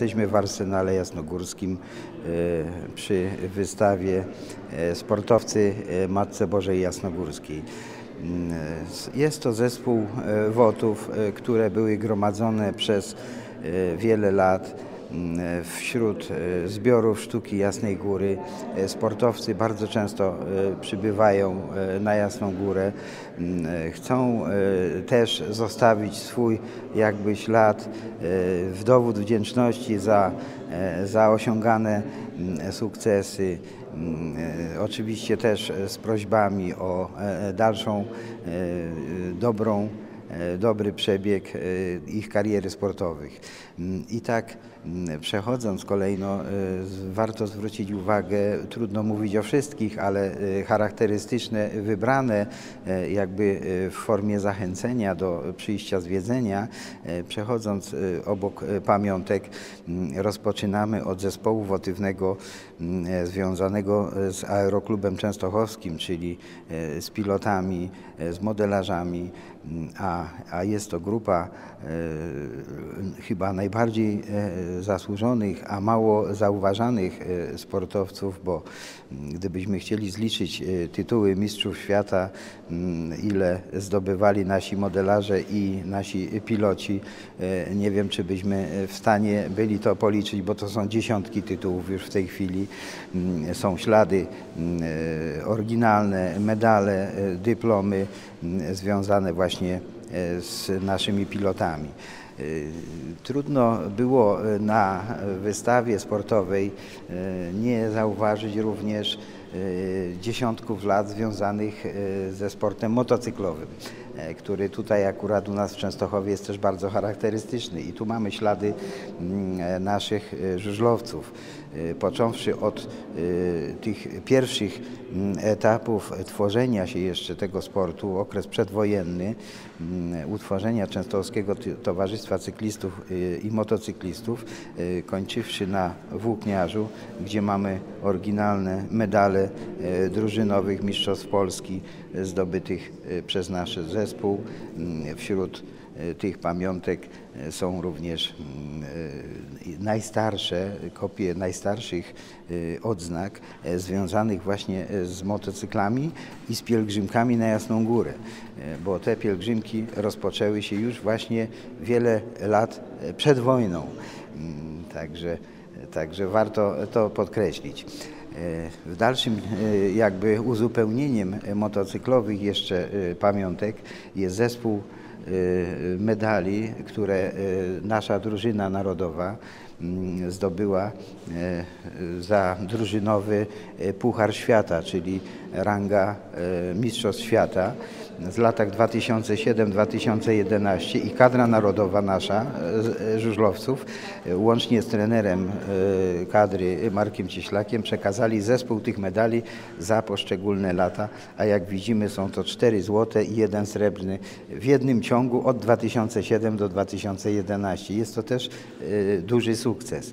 Jesteśmy w Arsenale Jasnogórskim przy wystawie Sportowcy Matce Bożej Jasnogórskiej. Jest to zespół wotów, które były gromadzone przez wiele lat wśród zbiorów sztuki Jasnej Góry. Sportowcy bardzo często przybywają na Jasną Górę. Chcą też zostawić swój jakby ślad w dowód wdzięczności za, za osiągane sukcesy. Oczywiście też z prośbami o dalszą dobrą dobry przebieg ich kariery sportowych. I tak przechodząc kolejno, warto zwrócić uwagę, trudno mówić o wszystkich, ale charakterystyczne, wybrane jakby w formie zachęcenia do przyjścia zwiedzenia. Przechodząc obok pamiątek, rozpoczynamy od zespołu wotywnego związanego z Aeroklubem Częstochowskim, czyli z pilotami, z modelarzami, a, a jest to grupa chyba najbardziej zasłużonych, a mało zauważanych sportowców, bo gdybyśmy chcieli zliczyć tytuły mistrzów świata, ile zdobywali nasi modelarze i nasi piloci, nie wiem, czy byśmy w stanie byli to policzyć, bo to są dziesiątki tytułów już w tej chwili. Są ślady oryginalne, medale, dyplomy związane właśnie z naszymi pilotami. Trudno było na wystawie sportowej nie zauważyć również dziesiątków lat związanych ze sportem motocyklowym, który tutaj akurat u nas w Częstochowie jest też bardzo charakterystyczny. I tu mamy ślady naszych żużlowców, począwszy od tych pierwszych etapów tworzenia się jeszcze tego sportu, okres przedwojenny, utworzenia Częstochowskiego Towarzystwa Cyklistów i Motocyklistów, kończywszy na Włókniarzu, gdzie mamy oryginalne medale drużynowych Mistrzostw Polski zdobytych przez nasz zespół. Wśród tych pamiątek są również najstarsze, kopie najstarszych odznak związanych właśnie z motocyklami i z pielgrzymkami na Jasną Górę, bo te pielgrzymki rozpoczęły się już właśnie wiele lat przed wojną. Także, także warto to podkreślić. W dalszym jakby uzupełnieniem motocyklowych jeszcze pamiątek jest zespół medali, które nasza drużyna narodowa zdobyła za drużynowy Puchar Świata, czyli ranga Mistrzostw Świata z latach 2007-2011 i kadra narodowa nasza żużlowców łącznie z trenerem kadry Markiem Cieślakiem przekazali zespół tych medali za poszczególne lata, a jak widzimy są to cztery złote i jeden srebrny w jednym ciągu od 2007 do 2011. Jest to też duży sukces.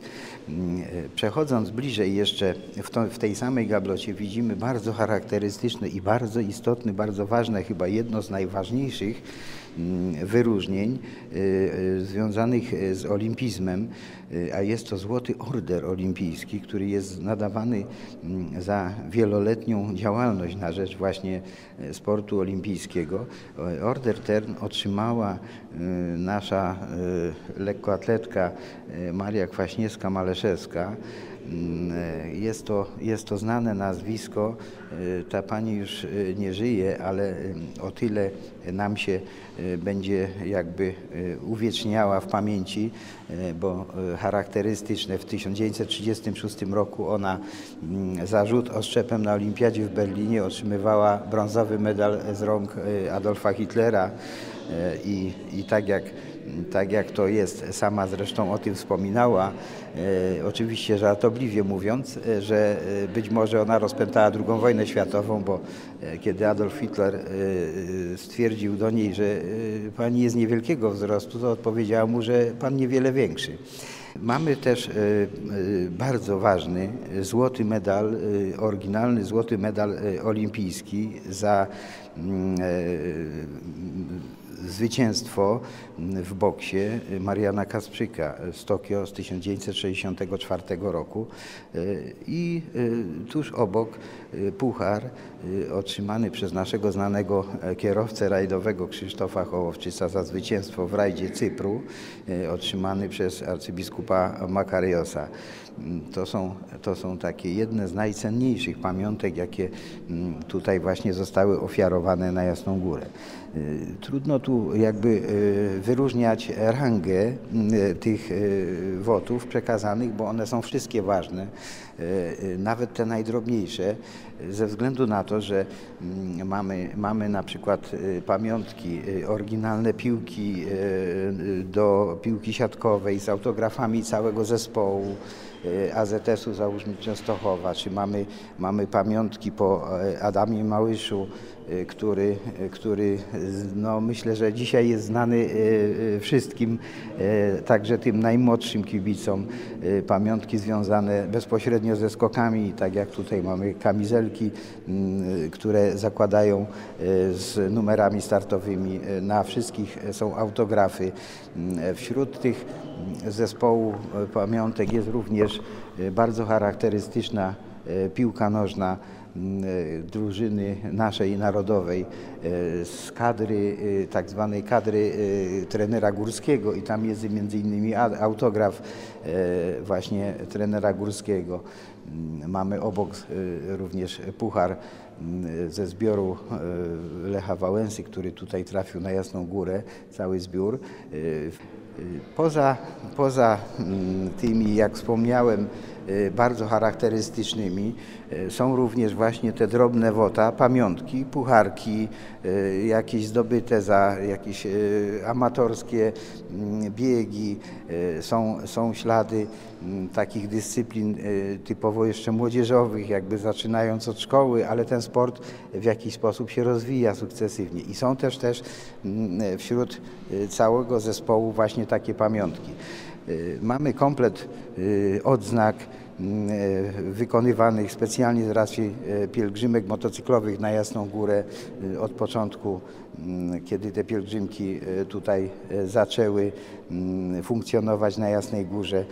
Przechodząc bliżej jeszcze w, tej samej gablocie widzimy bardzo charakterystyczny i bardzo istotny, bardzo ważne, chyba jedno z najważniejszych wyróżnień związanych z olimpizmem, a jest to Złoty Order Olimpijski, który jest nadawany za wieloletnią działalność na rzecz właśnie sportu olimpijskiego. Order ten otrzymała nasza lekkoatletka Maria Kwaśniewska-Maleszewska. Jest to, jest to znane nazwisko. Ta pani już nie żyje, ale o tyle nam się będzie jakby uwieczniała w pamięci, bo charakterystyczne w 1936 roku ona za rzut oszczepem na olimpiadzie w Berlinie otrzymywała brązowy medal z rąk Adolfa Hitlera i, i tak jak tak jak to jest, sama zresztą o tym wspominała, e, oczywiście żartobliwie mówiąc, e, że e, być może ona rozpętała II wojnę światową, bo kiedy Adolf Hitler stwierdził do niej, że pani jest niewielkiego wzrostu, to odpowiedziała mu, że pan niewiele większy. Mamy też bardzo ważny złoty medal, oryginalny złoty medal olimpijski za mm, zwycięstwo w boksie Mariana Kasprzyka z Tokio z 1964 roku i tuż obok puchar otrzymany przez naszego znanego kierowcę rajdowego Krzysztofa Hołowczyca za zwycięstwo w rajdzie Cypru, otrzymany przez arcybiskupa Makariosa. To są, to są takie jedne z najcenniejszych pamiątek, jakie tutaj właśnie zostały ofiarowane na Jasną Górę. Trudno tu jakby wyróżniać rangę tych wotów przekazanych, bo one są wszystkie ważne, nawet te najdrobniejsze, ze względu na to, że mamy, mamy na przykład pamiątki, oryginalne piłki do piłki siatkowej z autografami całego zespołu. AZS-u załóżmy Częstochowa, czy mamy, mamy pamiątki po Adamie Małyszu, który, który no myślę, że dzisiaj jest znany wszystkim, także tym najmłodszym kibicom. Pamiątki związane bezpośrednio ze skokami, tak jak tutaj mamy kamizelki, które zakładają z numerami startowymi. Na wszystkich są autografy. Wśród tych zespołu pamiątek jest również bardzo charakterystyczna piłka nożna drużyny naszej narodowej z kadry, tak zwanej kadry trenera Górskiego i tam jest między innymi autograf właśnie trenera Górskiego. Mamy obok również puchar ze zbioru Lecha Wałęsy, który tutaj trafił na Jasną Górę, cały zbiór. Poza, poza tymi, jak wspomniałem, bardzo charakterystycznymi są również właśnie te drobne wota, pamiątki, pucharki, jakieś zdobyte za jakieś amatorskie biegi. Są, są ślady takich dyscyplin typowo jeszcze młodzieżowych, jakby zaczynając od szkoły, ale ten sport w jakiś sposób się rozwija sukcesywnie. I są też też wśród całego zespołu właśnie takie pamiątki. Mamy komplet odznak wykonywanych specjalnie z racji pielgrzymek motocyklowych na Jasną Górę od początku, kiedy te pielgrzymki tutaj zaczęły funkcjonować na Jasnej Górze,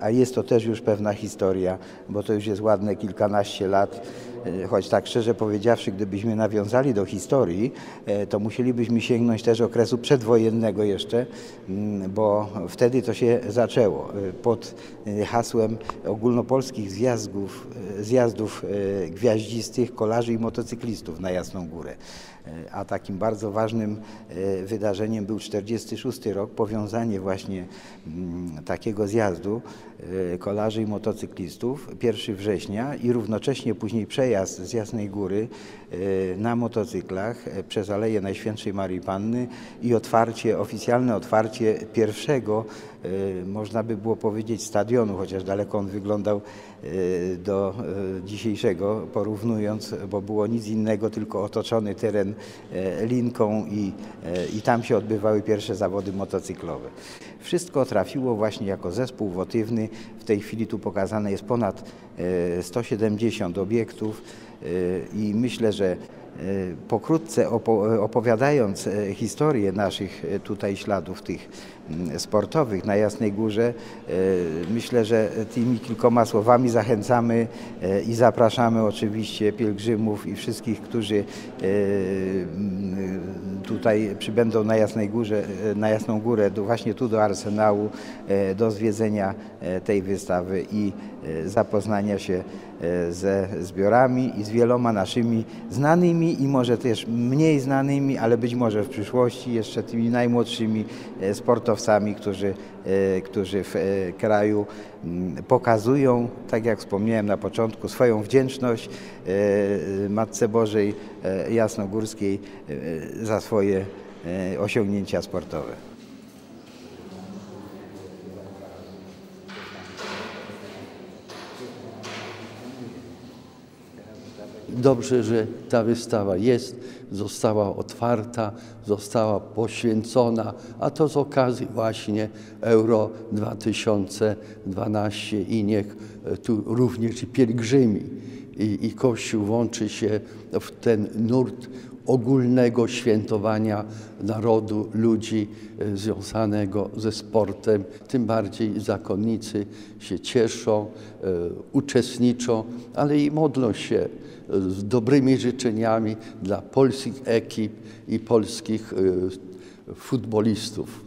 a jest to też już pewna historia, bo to już jest ładne kilkanaście lat, choć tak szczerze powiedziawszy, gdybyśmy nawiązali do historii, to musielibyśmy sięgnąć też okresu przedwojennego jeszcze, bo wtedy to się zaczęło pod hasłem ogólnopolskich zjazdów, zjazdów gwiaździstych kolarzy i motocyklistów na Jasną Górę. A takim bardzo ważnym wydarzeniem był 46 rok, powiązanie właśnie takiego zjazdu kolarzy i motocyklistów 1 września i równocześnie później przejazd z Jasnej Góry na motocyklach przez Aleję Najświętszej Marii Panny i otwarcie, oficjalne otwarcie pierwszego, można by było powiedzieć, stadionu, chociaż daleko on wyglądał do dzisiejszego, porównując, bo było nic innego, tylko otoczony teren linką i, i tam się odbywały pierwsze zawody motocyklowe. Wszystko trafiło właśnie jako zespół wotywny. W tej chwili tu pokazane jest ponad 170 obiektów i myślę, że pokrótce opowiadając historię naszych tutaj śladów tych sportowych na Jasnej Górze, myślę, że tymi kilkoma słowami zachęcamy i zapraszamy oczywiście pielgrzymów i wszystkich, którzy tutaj przybędą na Jasnej Górze, na Jasną Górę, właśnie tu do Arsenału, do zwiedzenia tej wystawy i zapoznania się ze zbiorami i z wieloma naszymi znanymi i może też mniej znanymi, ale być może w przyszłości jeszcze tymi najmłodszymi sportowcami, którzy, którzy w kraju pokazują, tak jak wspomniałem na początku, swoją wdzięczność Matce Bożej Jasnogórskiej za swoje osiągnięcia sportowe. Dobrze, że ta wystawa jest, została otwarta, została poświęcona, a to z okazji właśnie Euro 2012 i niech tu również i pielgrzymi i, i Kościół włączy się w ten nurt ogólnego świętowania narodu, ludzi e, związanego ze sportem. Tym bardziej zakonnicy się cieszą, e, uczestniczą, ale i modlą się e, z dobrymi życzeniami dla polskich ekip i polskich futbolistów.